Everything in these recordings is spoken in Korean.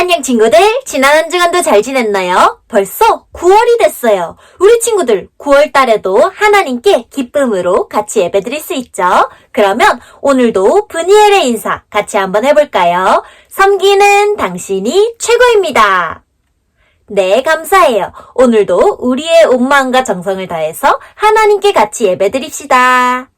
안녕 친구들, 지난 한 주간도 잘 지냈나요? 벌써 9월이 됐어요. 우리 친구들 9월 달에도 하나님께 기쁨으로 같이 예배 드릴 수 있죠? 그러면 오늘도 브니엘의 인사 같이 한번 해볼까요? 섬기는 당신이 최고입니다. 네, 감사해요. 오늘도 우리의 온 마음과 정성을 다해서 하나님께 같이 예배 드립시다.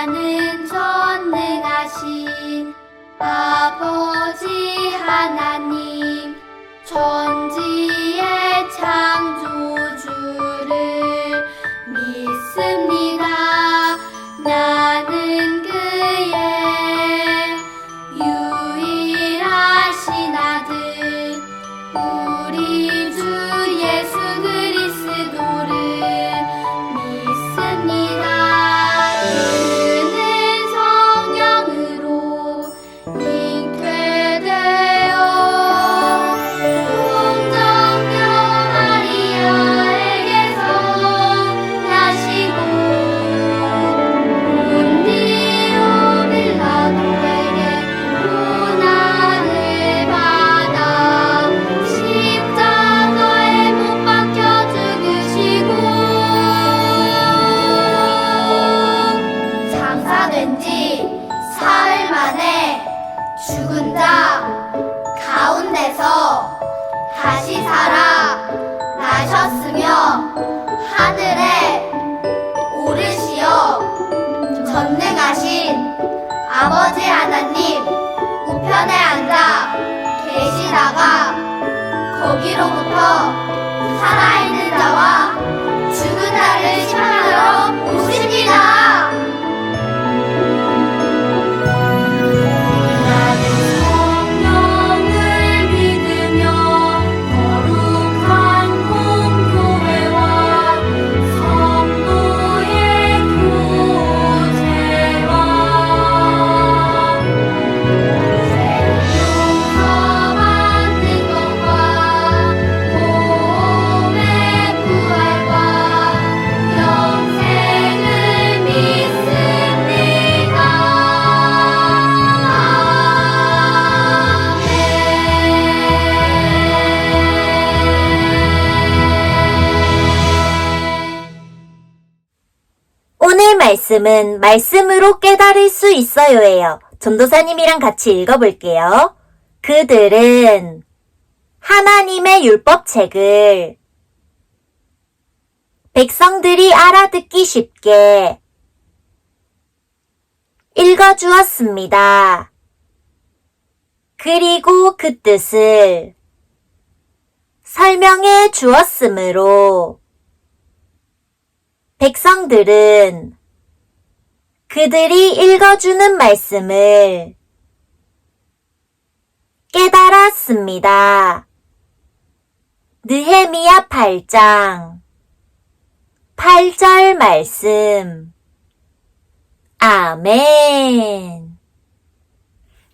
나는 전능하신 아버지 하나님 천지 말씀은 말씀으로 깨달을 수 있어요예요. 전도사님이랑 같이 읽어볼게요. 그들은 하나님의 율법책을 백성들이 알아듣기 쉽게 읽어주었습니다. 그리고 그 뜻을 설명해 주었으므로 백성들은 그들이 읽어주는 말씀을 깨달았습니다. 느헤미야 8장 8절 말씀 아멘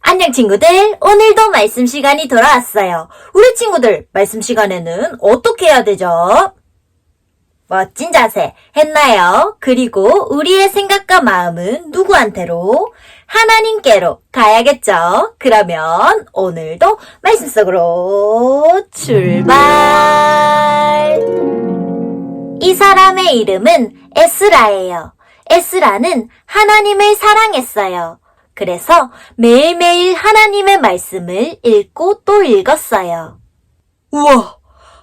안녕 친구들, 오늘도 말씀 시간이 돌아왔어요. 우리 친구들, 말씀 시간에는 어떻게 해야 되죠? 멋진 자세 했나요? 그리고 우리의 생각과 마음은 누구한테로? 하나님께로 가야겠죠? 그러면 오늘도 말씀 속으로 출발! 이 사람의 이름은 에스라예요. 에스라는 하나님을 사랑했어요. 그래서 매일매일 하나님의 말씀을 읽고 또 읽었어요. 우와,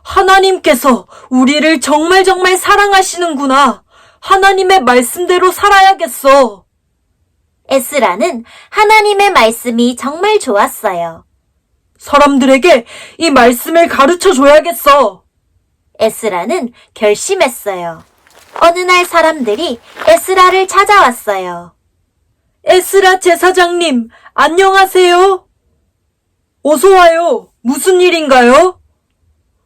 하나님께서 우리를 정말 정말 사랑하시는구나. 하나님의 말씀대로 살아야겠어. 에스라는 하나님의 말씀이 정말 좋았어요. 사람들에게 이 말씀을 가르쳐 줘야겠어. 에스라는 결심했어요. 어느 날 사람들이 에스라를 찾아왔어요. 에스라 제사장님, 안녕하세요. 어서 와요. 무슨 일인가요?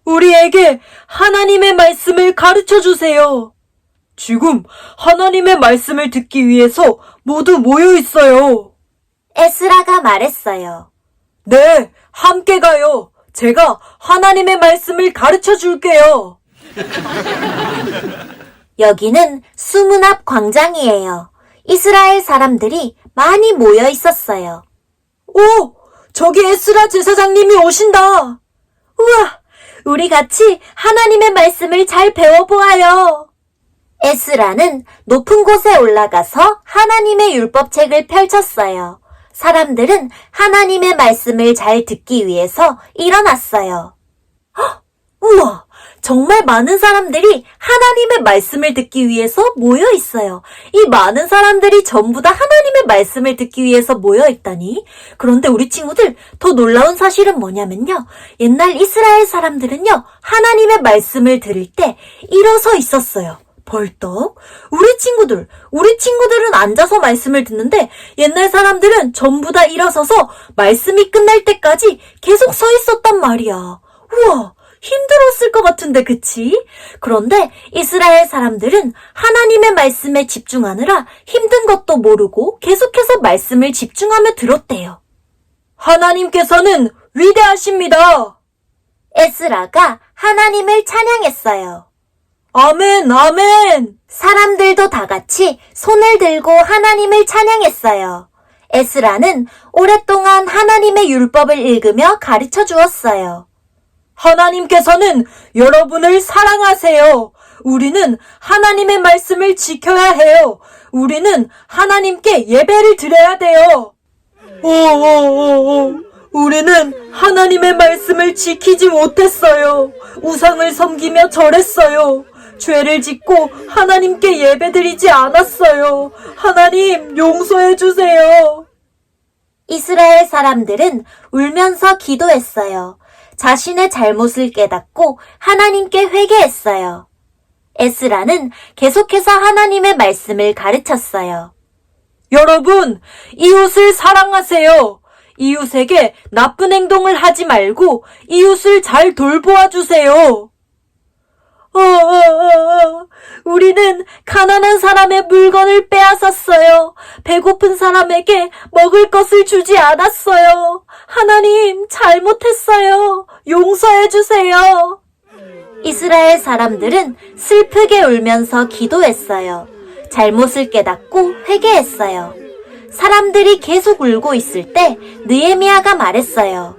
우리에게 하나님의 말씀을 가르쳐 주세요. 지금 하나님의 말씀을 듣기 위해서 모두 모여 있어요. 에스라가 말했어요. 네, 함께 가요. 제가 하나님의 말씀을 가르쳐 줄게요. 여기는 수문 앞 광장이에요. 이스라엘 사람들이 많이 모여 있었어요. 오, 저기 에스라 제사장님이 오신다. 우와, 우리 같이 하나님의 말씀을 잘 배워보아요. 에스라는 높은 곳에 올라가서 하나님의 율법책을 펼쳤어요. 사람들은 하나님의 말씀을 잘 듣기 위해서 일어났어요. 헉, 우와, 정말 많은 사람들이 하나님의 말씀을 듣기 위해서 모여 있어요. 이 많은 사람들이 전부 다 하나님의 말씀을 듣기 위해서 모여 있다니. 그런데 우리 친구들 더 놀라운 사실은 뭐냐면요. 옛날 이스라엘 사람들은요, 하나님의 말씀을 들을 때 일어서 있었어요. 벌떡. 우리 친구들, 우리 친구들은 앉아서 말씀을 듣는데 옛날 사람들은 전부 다 일어서서 말씀이 끝날 때까지 계속 서 있었단 말이야. 우와, 힘들었을 것 같은데, 그치? 그런데 이스라엘 사람들은 하나님의 말씀에 집중하느라 힘든 것도 모르고 계속해서 말씀을 집중하며 들었대요. 하나님께서는 위대하십니다. 에스라가 하나님을 찬양했어요. 아멘, 아멘. 사람들도 다 같이 손을 들고 하나님을 찬양했어요. 에스라는 오랫동안 하나님의 율법을 읽으며 가르쳐 주었어요. 하나님께서는 여러분을 사랑하세요. 우리는 하나님의 말씀을 지켜야 해요. 우리는 하나님께 예배를 드려야 돼요. 오, 오, 오, 오. 우리는 하나님의 말씀을 지키지 못했어요. 우상을 섬기며 절했어요. 죄를 짓고 하나님께 예배드리지 않았어요. 하나님 용서해 주세요. 이스라엘 사람들은 울면서 기도했어요. 자신의 잘못을 깨닫고 하나님께 회개했어요. 에스라는 계속해서 하나님의 말씀을 가르쳤어요. 여러분, 이웃을 사랑하세요. 이웃에게 나쁜 행동을 하지 말고 이웃을 잘 돌보아 주세요. 어, 어, 어, 어. 우리는 가난한 사람의 물건을 빼앗았어요. 배고픈 사람에게 먹을 것을 주지 않았어요. 하나님, 잘못했어요. 용서해 주세요. 이스라엘 사람들은 슬프게 울면서 기도했어요. 잘못을 깨닫고 회개했어요. 사람들이 계속 울고 있을 때 느에미아가 말했어요.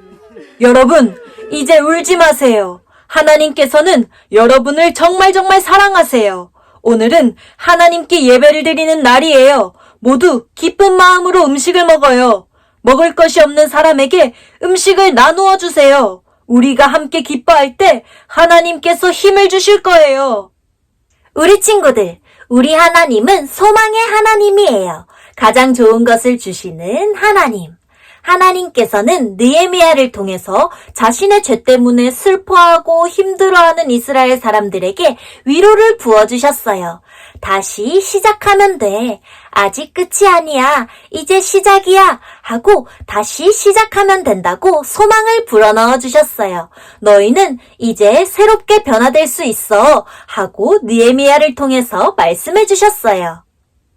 여러분, 이제 울지 마세요. 하나님께서는 여러분을 정말 정말 사랑하세요. 오늘은 하나님께 예배를 드리는 날이에요. 모두 기쁜 마음으로 음식을 먹어요. 먹을 것이 없는 사람에게 음식을 나누어 주세요. 우리가 함께 기뻐할 때 하나님께서 힘을 주실 거예요. 우리 친구들, 우리 하나님은 소망의 하나님이에요. 가장 좋은 것을 주시는 하나님. 하나님께서는 느에미아를 통해서 자신의 죄 때문에 슬퍼하고 힘들어하는 이스라엘 사람들에게 위로를 부어주셨어요. 다시 시작하면 돼. 아직 끝이 아니야. 이제 시작이야. 하고 다시 시작하면 된다고 소망을 불어넣어 주셨어요. 너희는 이제 새롭게 변화될 수 있어. 하고 느에미아를 통해서 말씀해 주셨어요.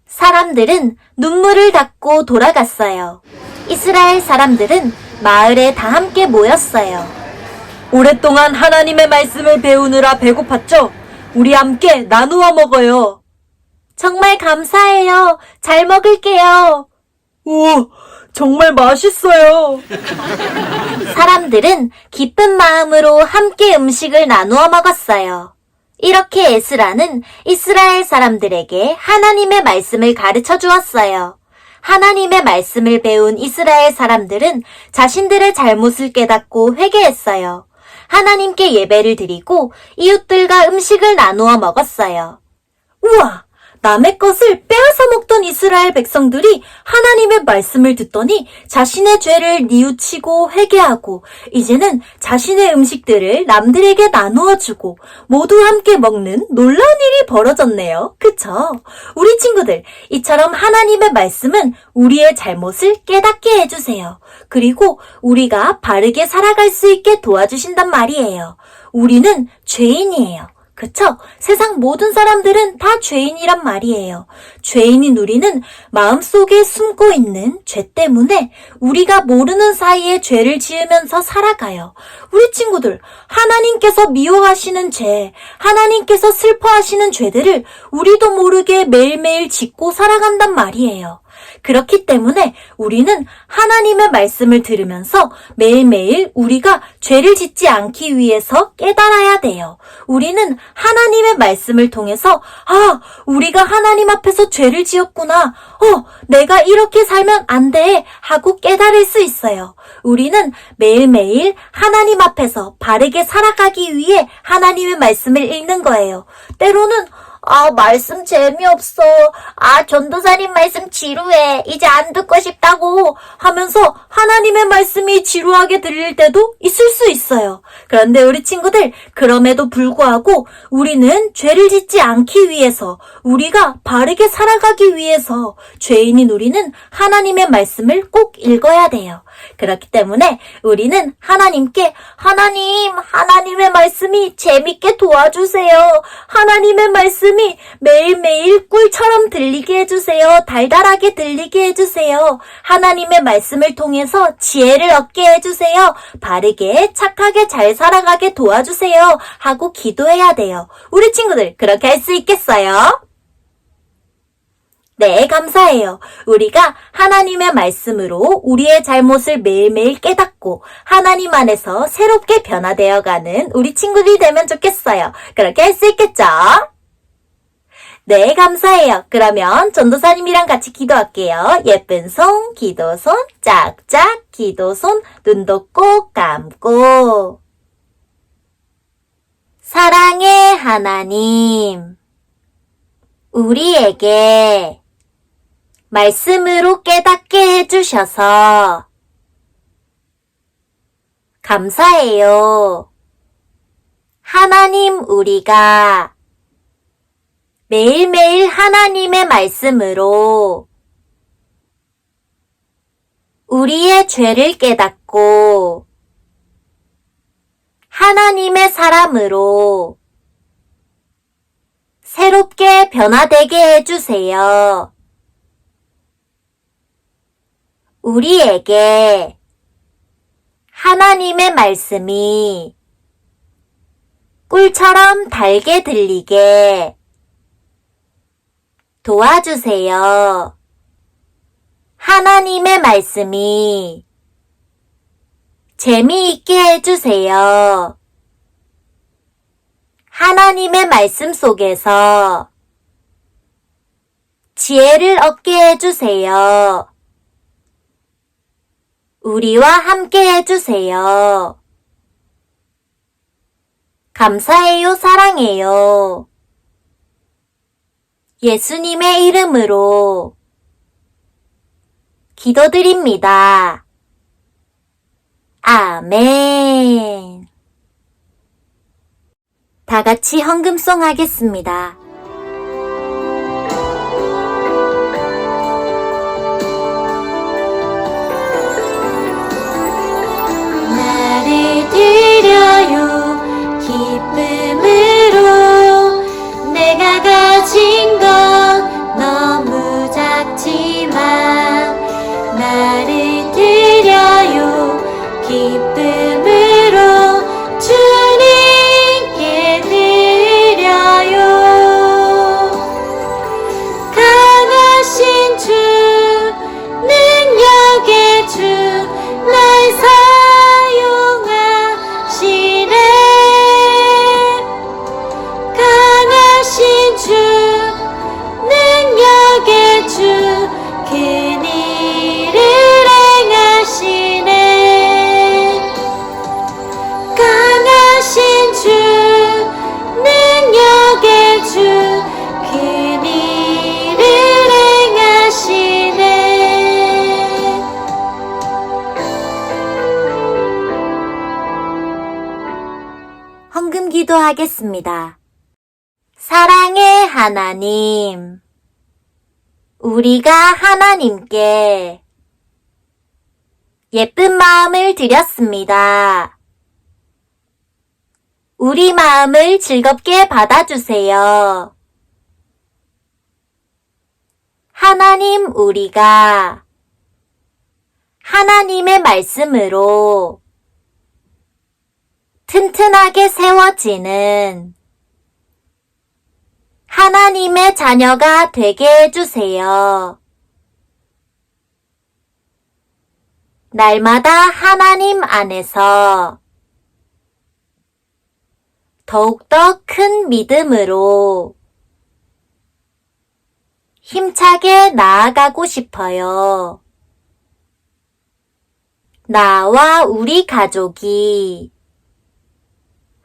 사람들은 눈물을 닦고 돌아갔어요. 이스라엘 사람들은 마을에 다 함께 모였어요. 오랫동안 하나님의 말씀을 배우느라 배고팠죠? 우리 함께 나누어 먹어요. 정말 감사해요. 잘 먹을게요. 우와, 정말 맛있어요. 사람들은 기쁜 마음으로 함께 음식을 나누어 먹었어요. 이렇게 에스라는 이스라엘 사람들에게 하나님의 말씀을 가르쳐 주었어요. 하나님의 말씀을 배운 이스라엘 사람들은 자신들의 잘못을 깨닫고 회개했어요. 하나님께 예배를 드리고 이웃들과 음식을 나누어 먹었어요. 우와! 남의 것을 빼앗아 먹던 이스라엘 백성들이 하나님의 말씀을 듣더니 자신의 죄를 뉘우치고 회개하고 이제는 자신의 음식들을 남들에게 나누어 주고 모두 함께 먹는 놀라운 일이 벌어졌네요. 그쵸? 우리 친구들, 이처럼 하나님의 말씀은 우리의 잘못을 깨닫게 해주세요. 그리고 우리가 바르게 살아갈 수 있게 도와주신단 말이에요. 우리는 죄인이에요. 그쵸? 세상 모든 사람들은 다 죄인이란 말이에요. 죄인인 우리는 마음속에 숨고 있는 죄 때문에 우리가 모르는 사이에 죄를 지으면서 살아가요. 우리 친구들, 하나님께서 미워하시는 죄, 하나님께서 슬퍼하시는 죄들을 우리도 모르게 매일매일 짓고 살아간단 말이에요. 그렇기 때문에 우리는 하나님의 말씀을 들으면서 매일매일 우리가 죄를 짓지 않기 위해서 깨달아야 돼요. 우리는 하나님의 말씀을 통해서 아, 우리가 하나님 앞에서 죄를 지었구나. 어, 내가 이렇게 살면 안 돼. 하고 깨달을 수 있어요. 우리는 매일매일 하나님 앞에서 바르게 살아가기 위해 하나님의 말씀을 읽는 거예요. 때로는 아, 말씀 재미없어. 아, 전도사님 말씀 지루해. 이제 안 듣고 싶다고 하면서 하나님의 말씀이 지루하게 들릴 때도 있을 수 있어요. 그런데 우리 친구들, 그럼에도 불구하고 우리는 죄를 짓지 않기 위해서, 우리가 바르게 살아가기 위해서 죄인인 우리는 하나님의 말씀을 꼭 읽어야 돼요. 그렇기 때문에 우리는 하나님께 하나님, 하나님의 말씀이 재밌게 도와주세요. 하나님의 말씀이 매일매일 꿀처럼 들리게 해주세요. 달달하게 들리게 해주세요. 하나님의 말씀을 통해서 지혜를 얻게 해주세요. 바르게 착하게 잘 살아가게 도와주세요. 하고 기도해야 돼요. 우리 친구들 그렇게 할 수 있겠어요? 네, 감사해요. 우리가 하나님의 말씀으로 우리의 잘못을 매일매일 깨닫고 하나님 안에서 새롭게 변화되어가는 우리 친구들이 되면 좋겠어요. 그렇게 할 수 있겠죠? 네, 감사해요. 그러면 전도사님이랑 같이 기도할게요. 예쁜 손, 기도손, 짝짝, 기도손, 눈도 꼭 감고. 사랑의 하나님, 우리에게 말씀으로 깨닫게 해주셔서 감사해요. 하나님, 우리가 매일매일 하나님의 말씀으로 우리의 죄를 깨닫고 하나님의 사람으로 새롭게 변화되게 해주세요. 우리에게 하나님의 말씀이 꿀처럼 달게 들리게 도와주세요. 하나님의 말씀이 재미있게 해주세요. 하나님의 말씀 속에서 지혜를 얻게 해주세요. 우리와 함께 해주세요. 감사해요, 사랑해요. 예수님의 이름으로 기도드립니다. 아멘. 다 같이 헌금송 하겠습니다. 나를 기도하겠습니다. 사랑의 하나님, 우리가 하나님께 예쁜 마음을 드렸습니다. 우리 마음을 즐겁게 받아주세요. 하나님, 우리가 하나님의 말씀으로 튼튼하게 세워지는 하나님의 자녀가 되게 해주세요. 날마다 하나님 안에서 더욱더 큰 믿음으로 힘차게 나아가고 싶어요. 나와 우리 가족이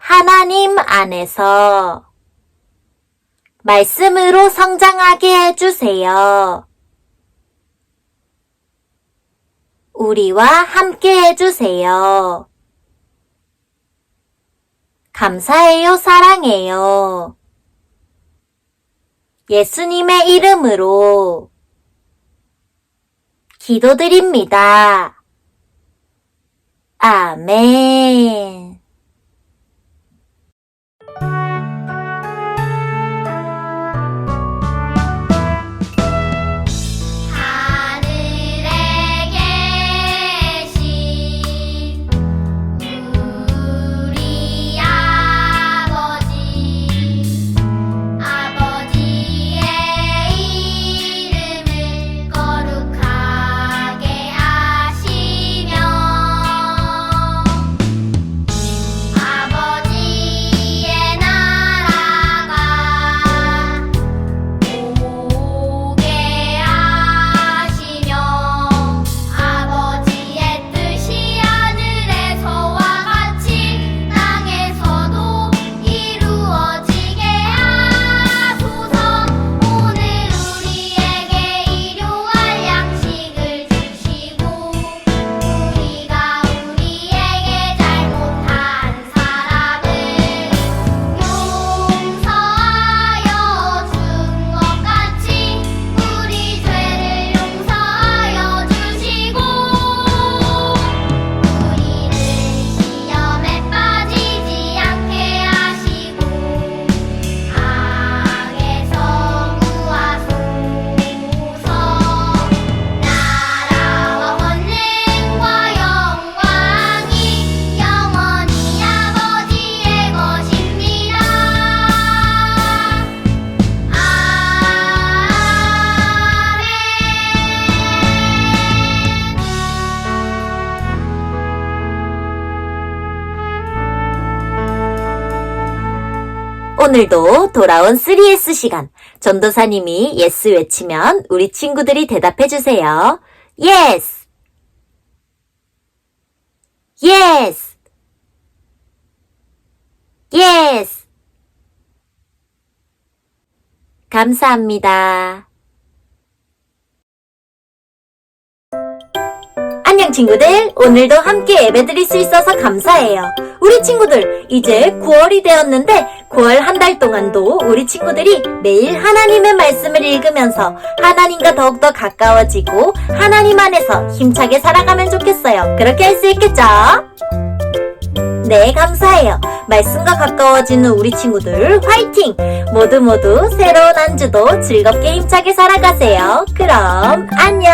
하나님 안에서 말씀으로 성장하게 해주세요. 우리와 함께 해주세요. 감사해요, 사랑해요. 예수님의 이름으로 기도드립니다. 아멘. 오늘도 돌아온 3S 시간. 전도사님이 yes 외치면 우리 친구들이 대답해 주세요. yes. yes. yes. 감사합니다. 안녕 친구들, 오늘도 함께 예배드릴 수 있어서 감사해요. 우리 친구들, 이제 9월이 되었는데 9월 한 달 동안도 우리 친구들이 매일 하나님의 말씀을 읽으면서 하나님과 더욱더 가까워지고 하나님 안에서 힘차게 살아가면 좋겠어요. 그렇게 할 수 있겠죠? 네, 감사해요. 말씀과 가까워지는 우리 친구들 화이팅! 모두 모두 새로운 한 주도 즐겁게 힘차게 살아가세요. 그럼 안녕!